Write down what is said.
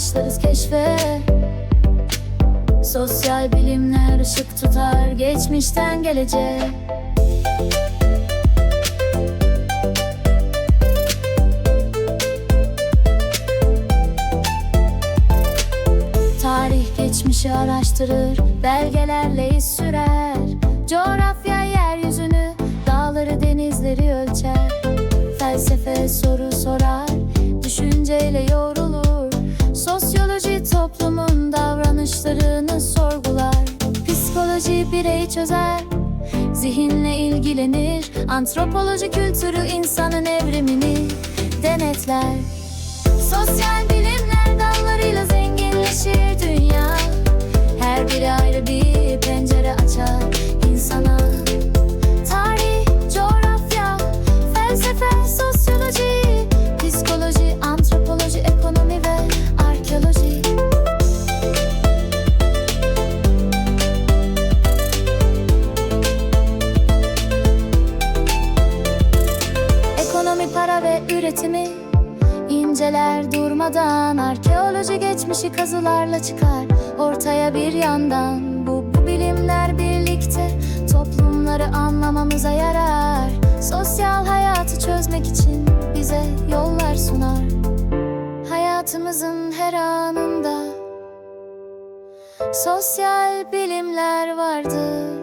başlarız keşfe. Sosyal bilimler ışık tutar geçmişten geleceğe Tarih geçmişi araştırır, belgelerle iz sürer. Coğrafya yeryüzünü, dağları denizleri ölçer. Felsefe soru toplumun davranışlarını sorgular. Psikoloji bireyi çözer, zihinle ilgilenir. Antropoloji kültürü insanın evrimini denetler. Sosyal üretimi inceler durmadan Arkeoloji geçmişi kazılarla çıkar ortaya bir yandan. Bu, bu bilimler birlikte toplumları anlamamıza yarar. Sosyal hayatı çözmek için bize yollar sunar. Hayatımızın her anında sosyal bilimler vardır